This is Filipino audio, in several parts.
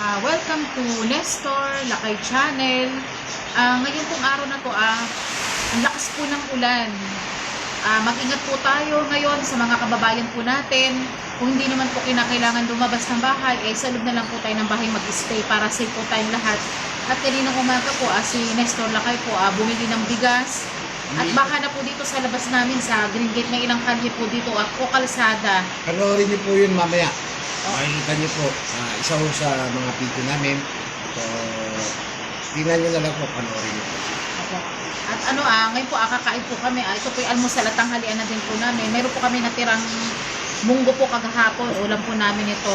Ah, welcome to Nestor Lakay Channel. Ah, ngayon pong araw na to, ah, ang lakas po ng ulan. Ah, mag-ingat po tayo ngayon sa mga kababayan po natin. Kung hindi naman po kinakailangan lumabas ng bahay, eh sa loob na lang po tayo ng bahay mag-stay para safe po tayong lahat. At kaninang umaga po, ah, si Nestor Lakay po, ah, bumili ng bigas. At baka na po dito sa labas namin sa Green Gate, may ilang kalye po dito, ah, o kalsada. Panoorin niyo po yun mamaya. Makikita niyo po, ah, isa ho sa mga video namin. So, tingnan niyo na lang po, panoorin niyo po. Opo. At ano ah, ngayon po ah, kakain po kami. Ah, ito po yung almusal at tanghalian na din po namin. Meron po kami natirang munggo po kagahapon. Ulam po namin ito.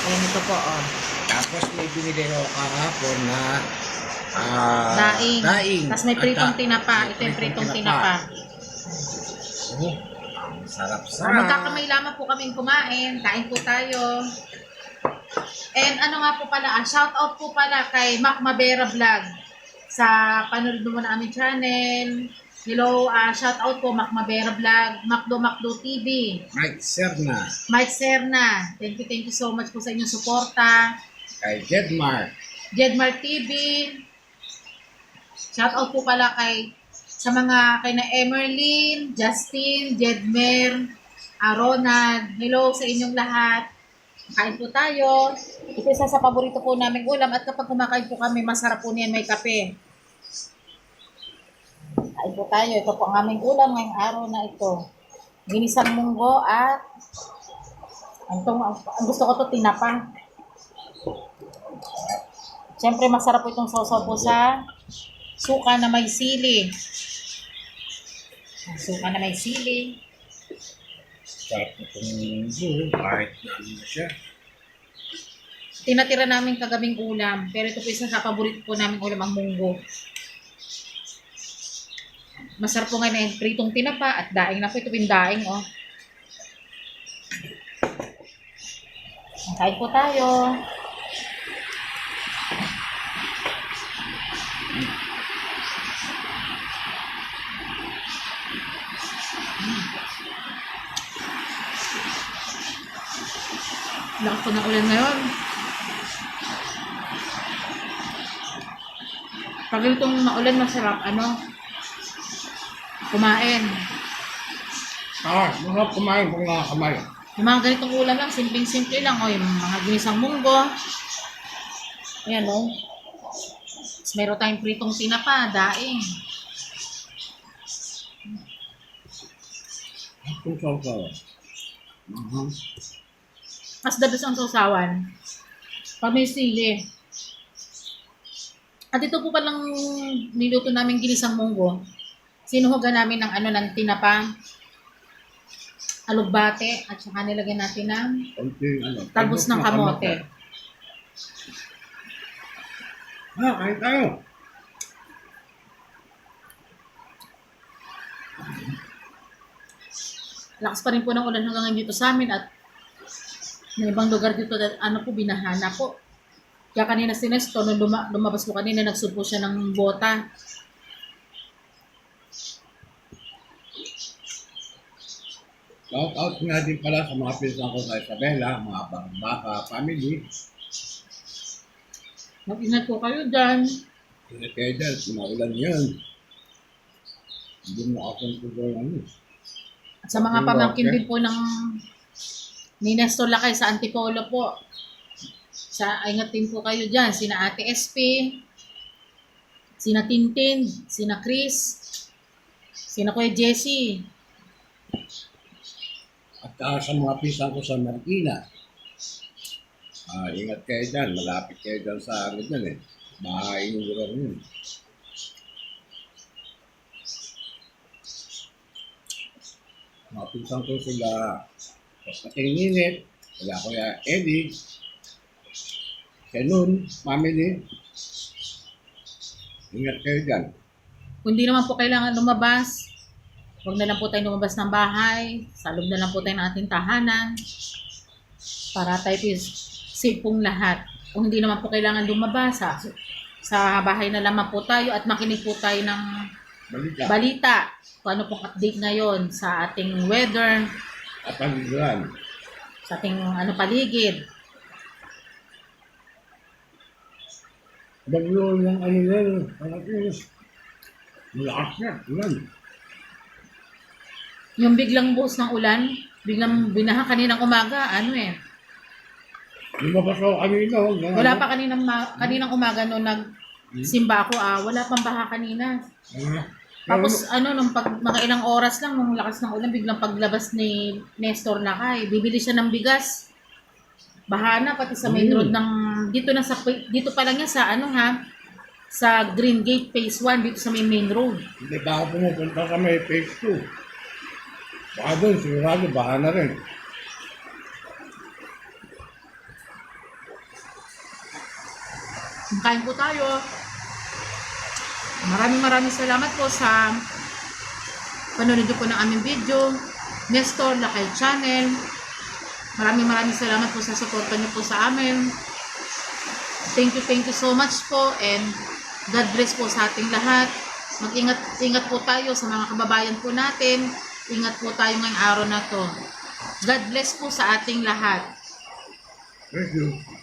Ayan ito po oh. Tapos may binili ho kahapon na ah, Daing. daing. Tapos may pritong ah, tinapa. Ito yung pritong tinapa. Oh, ang sarap sarap. magkakamay lamang po kaming kumain. Kain po tayo. And ano nga po pala, ah, shout out po pala kay Mac Mabera Vlog sa panonood mo na aming channel. Hello, ah, shout out po Mac Mabera Vlog, Macdo Macdo TV. Mike Serna, Mike Serna, thank you, thank you so much po sa inyong suporta. kay Jedmar, Jedmar TV. Shout out po pala kay sa mga kay na Emerlyn, Justin, Jedmer, ah, Ronald. Hello sa inyong lahat. Kain po tayo. Ito isa sa paborito po naming ulam at kapag kumakain po kami, masarap po niyan may kape. Kain po tayo. Ito po ang aming ulam ngayong araw na ito. Ginisang munggo at ang, tong, ang, gusto ko to tinapa. Siyempre, masarap po itong sausaw po sa suka na may sili. Suka na may sili. sarap na itong buho, kahit na ano na siya. Tinatira namin kagabing ulam. Pero ito po isa sa paborito po namin ulam ang munggo. Masarap po ngayon na yung pritong tinapa at daing na po. Ito po yung daing, oh. Kain po tayo. Lakas po ng ulan ngayon. Pag itong maulan, masarap, ano, kumain. Ah, mga kumain kung nakakamain. Yung mga ganitong ulam lang, simpleng-simple lang. O, yung mga ginisang munggo. Ayan, o. Tapos meron tayong pritong tinapa, daing. Kung sausaw. Mhm. Mas dabis ang sausawan. Pag may sili. At ito po palang niluto namin ginisang munggo. Sinuhugan namin ng ano ng tinapa, alugbate, at saka nilagyan natin ng Konting ano. talbos ng kamote. Ah, kain tayo. Lakas pa rin po ng ulan hanggang dito sa amin at may ibang lugar dito na ano po, binahana po. Kaya kanina si Nestor, nung luma, lumabas po kanina, nagsubo siya ng bota. Shout out nga din pala sa mga pinsan ko sa Isabela, mga baka family. Mag-ingat po kayo dyan. Ingat kayo dyan, maulan yan. Hindi mo ako tuloy ano. At sa mga pamangkin din po ng ni Nestor Lakay sa Antipolo po. Sa ingat din po kayo dyan. Sina Ate SP, sina Tintin, sina Chris, sina Kuya Jessie. At ah, sa mga pinsan ko sa Marikina, ah, ingat kayo dyan, malapit kayo dyan sa ano dyan eh. Bahay yung lugar yun. Mga pinsan ko sila Kating Ninit, sila Kuya Eddie, Senun, family. Ingat kayo dyan. Kung di naman po kailangan lumabas, huwag na lang po tayo lumabas ng bahay. Sa loob na lang po tayo ng ating tahanan. Para tayo po safe pong lahat. Kung hindi naman po kailangan lumabas, sa, sa bahay na lamang po tayo at makinig po tayo ng Balita. balita. Kung ano pong update ngayon sa ating weather, At pagiguran. sa ating ano paligid. Bagyo ng ano yan, Pilipinas. Malakas na, ulan. Yung biglang buhos ng ulan, biglang binaha kaninang umaga, ano eh. Lumabas ako kanina. oh, ng Wala ano. pa kaninang, ma- kaninang umaga nung nagsimba ako, ah, wala pang baha kanina. Ah, Tapos ano, nung pag, mga ilang oras lang, nung lakas ng ulan, biglang paglabas ni Nestor Lakay, bibili siya ng bigas. Bahana, pati sa main road ng, dito na sa, dito pa lang yan sa ano ha, sa Green Gate Phase 1, dito sa may main road. Hindi pa ako pumupunta sa may phase 2. Baka doon, sigurado, baka na rin. Kain po tayo. Maraming maraming salamat po sa panonood niyo po ng aming video. Nestor Lakay Channel. Maraming maraming salamat po sa suporta niyo po sa amin. Thank you, thank you so much po and God bless po sa ating lahat. Mag-ingat ingat po tayo sa mga kababayan po natin. Ingat po tayo ngayong araw na to. God bless po sa ating lahat. Thank you.